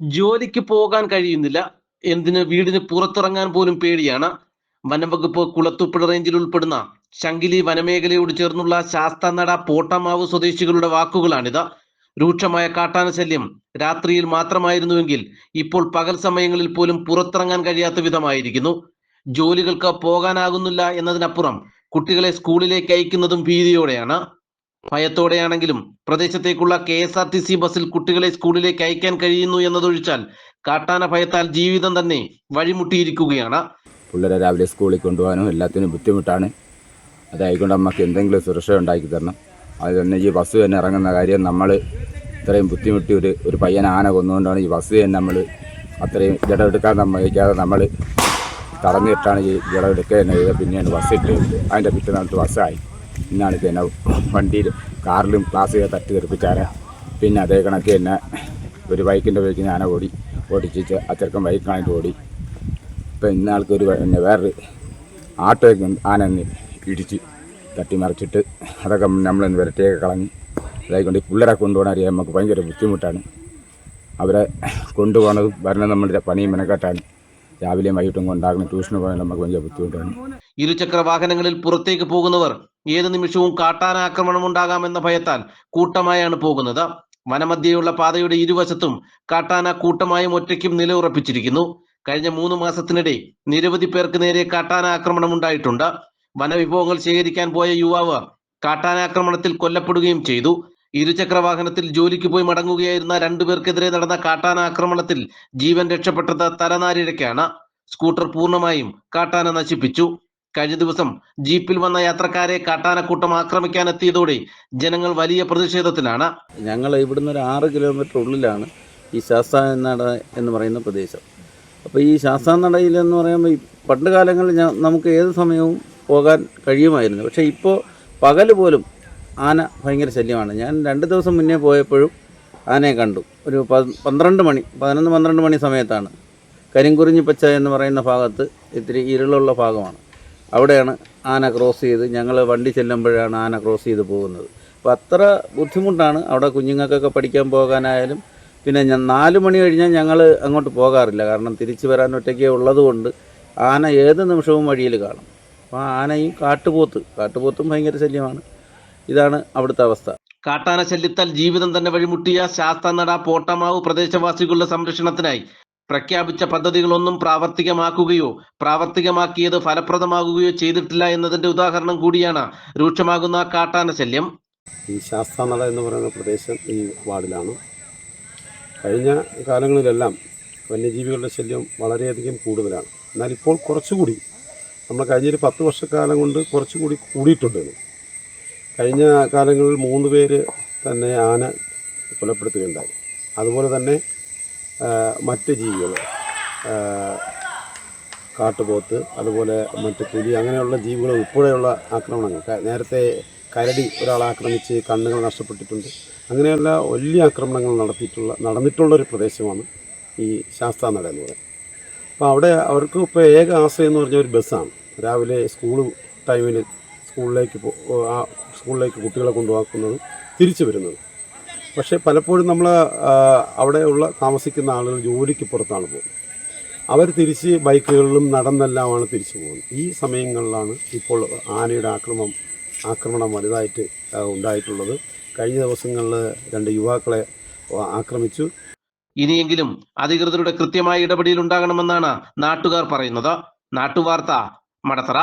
ജോലിക്ക് പോകാൻ കഴിയുന്നില്ല. എന്തിന്? വീടിന് പുറത്തിറങ്ങാൻ പോലും പേടിയാണ്. വനംവകുപ്പ് കുളത്തൂപ്പുഴ റേഞ്ചിൽ ഉൾപ്പെടുന്ന ശങ്കിലി വനമേഖലയോട് ചേർന്നുള്ള ശാസ്താനട പോട്ടമാവ് സ്വദേശികളുടെ വാക്കുകളാണിത്. രൂക്ഷമായ കാട്ടാന ശല്യം രാത്രിയിൽ മാത്രമായിരുന്നുവെങ്കിൽ ഇപ്പോൾ പകൽ സമയങ്ങളിൽ പോലും പുറത്തിറങ്ങാൻ കഴിയാത്ത വിധമായിരിക്കുന്നു. ജോലികൾക്ക് പോകാനാകുന്നില്ല എന്നതിനപ്പുറം കുട്ടികളെ സ്കൂളിലേക്ക് അയക്കുന്നതും ഭീതിയോടെയാണ്. ഭയത്തോടെയാണെങ്കിലും പ്രദേശത്തേക്കുള്ള K S R T C ബസ്സിൽ കുട്ടികളെ സ്കൂളിലേക്ക് അയക്കാൻ കഴിയുന്നു എന്നതൊഴിച്ചാൽ കാട്ടാന ഭയത്താൽ ജീവിതം തന്നെ വഴിമുട്ടിയിരിക്കുകയാണ്. പിള്ളേരെ രാവിലെ സ്കൂളിൽ കൊണ്ടുപോകാനും എല്ലാത്തിനും ബുദ്ധിമുട്ടാണ്. അതായിക്കൊണ്ട് നമുക്ക് എന്തെങ്കിലും സുരക്ഷ ഉണ്ടാക്കി തരണം. അത് തന്നെ ഈ ബസ് തന്നെ ഇറങ്ങുന്ന കാര്യം നമ്മൾ ഇത്രയും ബുദ്ധിമുട്ടി ഒരു ഒരു പയ്യൻ ആന കൊന്നുകൊണ്ടാണ് ഈ ബസ് തന്നെ നമ്മൾ അത്രയും ജടമെടുക്കാൻ സമ്മതിക്കാതെ നമ്മൾ തടഞ്ഞിട്ടാണ് ഈ ജടമെടുക്കുക പിന്നെയാണ് ബസ് ഇട്ട് അതിന്റെ പിറ്റേ നാളത്ത് ബസ്സായി. ഇന്നാണ് പിന്നെ വണ്ടിയിൽ കാറിലും ക്ലാസ്സിൽ തട്ടി തെറിപ്പിച്ചാൽ പിന്നെ അതേ കണക്ക് തന്നെ ഒരു ബൈക്കിന്റെ ബൈക്ക് ഞാൻ ഓടി. ഓടിച്ചിട്ട് ആ ചെറുക്കൻ ഓടി. ഇപ്പം ഇന്നാൾക്ക് ഒരു പിന്നെ വേറൊരു ആട്ടോയൊക്കെ ആന ഒന്ന് ഇടിച്ച് തട്ടിമറിച്ചിട്ട് അതൊക്കെ നമ്മളൊന്ന് വിരട്ടിയൊക്കെ കളഞ്ഞ് അതായിക്കൊണ്ട് ഈ പിള്ളേരെ കൊണ്ടുപോകാൻ അറിയാൻ നമുക്ക് ഭയങ്കര ബുദ്ധിമുട്ടാണ്. അവരെ കൊണ്ടുപോകണതും വരണം നമ്മളുടെ പണിയും മെനക്കെട്ടാണ്. രാവിലെയും വൈകിട്ടും കൊണ്ടാകുന്ന ട്യൂഷന് പോയാൽ നമുക്ക് വലിയ ബുദ്ധിമുട്ടാണ്. ഇരുചക്ര വാഹനങ്ങളിൽ പുറത്തേക്ക് പോകുന്നവർ ഏത് നിമിഷവും കാട്ടാന ആക്രമണം ഉണ്ടാകാമെന്ന ഭയത്താൽ കൂട്ടമായാണ് പോകുന്നത്. വനമധ്യയുള്ള പാതയുടെ ഇരുവശത്തും കാട്ടാന കൂട്ടമായും ഒറ്റയ്ക്കും നിലയുറപ്പിച്ചിരിക്കുന്നു. കഴിഞ്ഞ മൂന്ന് മാസത്തിനിടെ നിരവധി പേർക്ക് നേരെ കാട്ടാന ആക്രമണം ഉണ്ടായിട്ടുണ്ട്. വനവിഭവങ്ങൾ ശേഖരിക്കാൻ പോയ യുവാവ് കാട്ടാനാക്രമണത്തിൽ കൊല്ലപ്പെടുകയും ചെയ്തു. ഇരുചക്ര വാഹനത്തിൽ ജോലിക്ക് പോയി മടങ്ങുകയായിരുന്ന രണ്ടുപേർക്കെതിരെ നടന്ന കാട്ടാന ആക്രമണത്തിൽ ജീവൻ രക്ഷപ്പെട്ടത് തലനാരിഴയ്ക്കാണ്. സ്കൂട്ടർ പൂർണമായും കാട്ടാന നശിപ്പിച്ചു. കഴിഞ്ഞ ദിവസം ജീപ്പിൽ വന്ന യാത്രക്കാരെ കാട്ടാനക്കൂട്ടം ആക്രമിക്കാൻ എത്തിയതോടെ ജനങ്ങൾ വലിയ പ്രതിഷേധത്തിലാണ്. ഞങ്ങൾ ഇവിടുന്ന് ഒരു ആറ് കിലോമീറ്റർ ഉള്ളിലാണ് ഈ ശാസ്താനട എന്ന് പറയുന്ന പ്രദേശം. അപ്പോൾ ഈ ശാസ്താനടയിൽ എന്ന് പറയുമ്പോൾ പണ്ട് കാലങ്ങളിൽ നമുക്ക് ഏത് സമയവും പോകാൻ കഴിയുമായിരുന്നു. പക്ഷേ ഇപ്പോൾ പകൽ പോലും ആന ഭയങ്കര ശല്യമാണ്. ഞാൻ രണ്ട് ദിവസം മുന്നേ പോയപ്പോഴും ആനയെ കണ്ടു. ഒരു പന്ത്രണ്ട് മണി പതിനൊന്ന് പന്ത്രണ്ട് മണി സമയത്താണ്. കരിങ്കുറിഞ്ഞിപ്പച്ച എന്ന് പറയുന്ന ഭാഗത്ത് ഇത്തിരി ഇരുളുള്ള ഭാഗമാണ്. അവിടെയാണ് ആന ക്രോസ് ചെയ്ത് ഞങ്ങൾ വണ്ടി ചെല്ലുമ്പോഴാണ് ആന ക്രോസ് ചെയ്ത് പോകുന്നത്. അപ്പോൾ അത്ര ബുദ്ധിമുട്ടാണ് അവിടെ കുഞ്ഞുങ്ങൾക്കൊക്കെ പഠിക്കാൻ പോകാനായാലും. പിന്നെ ഞാൻ നാല് മണി കഴിഞ്ഞാൽ ഞങ്ങൾ അങ്ങോട്ട് പോകാറില്ല. കാരണം തിരിച്ചു വരാൻ ഒറ്റയ്ക്ക് ഉള്ളതുകൊണ്ട് ആന ഏത് നിമിഷവും വഴിയിൽ കാണും. അപ്പോൾ ആനയും കാട്ടുപോത്ത് കാട്ടുപോത്തും ഭയങ്കര ശല്യമാണ്. ഇതാണ് അവിടുത്തെ അവസ്ഥ. കാട്ടാന ശല്യത്താൽ ജീവിതം തന്നെ വഴിമുട്ടിയ ശാസ്താനട പോട്ടമാവ് പ്രദേശവാസികളുടെ സംരക്ഷണത്തിനായി പ്രഖ്യാപിച്ച പദ്ധതികളൊന്നും പ്രാവർത്തികമാക്കുകയോ പ്രാവർത്തികമാക്കിയത് ഫലപ്രദമാകുകയോ ചെയ്തിട്ടില്ല എന്നതിന്റെ ഉദാഹരണം കൂടിയാണ് രൂക്ഷമാകുന്ന കാട്ടാന ശല്യം. ഈ ശാസ്താനട എന്ന് പറയുന്ന പ്രദേശം ഈ വാർഡിലാണ്. കഴിഞ്ഞ കാലങ്ങളിലെല്ലാം വന്യജീവികളുടെ ശല്യം വളരെയധികം കൂടുതലാണ്. എന്നാൽ ഇപ്പോൾ കുറച്ചുകൂടി നമ്മൾ കഴിഞ്ഞൊരു പത്ത് വർഷക്കാലം കൊണ്ട് കുറച്ചുകൂടി കൂടിയിട്ടുണ്ട്. കഴിഞ്ഞ കാലങ്ങളിൽ മൂന്ന് പേര് തന്നെ ആന കൊലപ്പെടുത്തുകയുണ്ടായി. അതുപോലെ തന്നെ മറ്റ് ജീവികൾ കാട്ടുപോത്ത് അതുപോലെ മറ്റ് പുലി അങ്ങനെയുള്ള ജീവികൾ ഉൾപ്പെടെയുള്ള ആക്രമണങ്ങൾ. നേരത്തെ കരടി ഒരാളെ ആക്രമിച്ച് കണ്ണുകൾ നഷ്ടപ്പെട്ടിട്ടുണ്ട്. അങ്ങനെയുള്ള വലിയ ആക്രമണങ്ങൾ നടത്തിയിട്ടുള്ള നടന്നിട്ടുള്ള ഒരു പ്രദേശമാണ് ഈ ശാസ്താനട എന്ന് പറയുന്നത്. അപ്പോൾ അവിടെ അവർക്ക് ഇപ്പോൾ ഏക ആശ്രയം എന്ന് പറഞ്ഞ ഒരു ബസ്സാണ്. രാവിലെ സ്കൂൾ ടൈമിൽ സ്കൂളിലേക്ക് പോ സ്കൂളിലേക്ക് കുട്ടികളെ കൊണ്ടുപോകുന്നത് തിരിച്ചു വരുന്നത്. പക്ഷേ പലപ്പോഴും നമ്മൾ അവിടെയുള്ള താമസിക്കുന്ന ആളുകൾ ജോലിക്ക് പുറത്താണ് പോകുന്നത്. അവർ തിരിച്ച് ബൈക്കുകളിലും നടന്നെല്ലാമാണ് തിരിച്ചു പോകുന്നത്. ഈ സമയങ്ങളിലാണ് ഇപ്പോൾ ആനയുടെ ആക്രമം ആക്രമണം വലുതായിട്ട് ഉണ്ടായിട്ടുള്ളത്. കഴിഞ്ഞ ദിവസങ്ങളിൽ രണ്ട് യുവാക്കളെ ആക്രമിച്ചു. ഇനിയെങ്കിലും അധികൃതരുടെ കൃത്യമായ ഇടപെടൽ ഉണ്ടാകണമെന്നാണ് നാട്ടുകാർ പറയുന്നത്. നാട്ടുവാർത്ത മടത്തറ.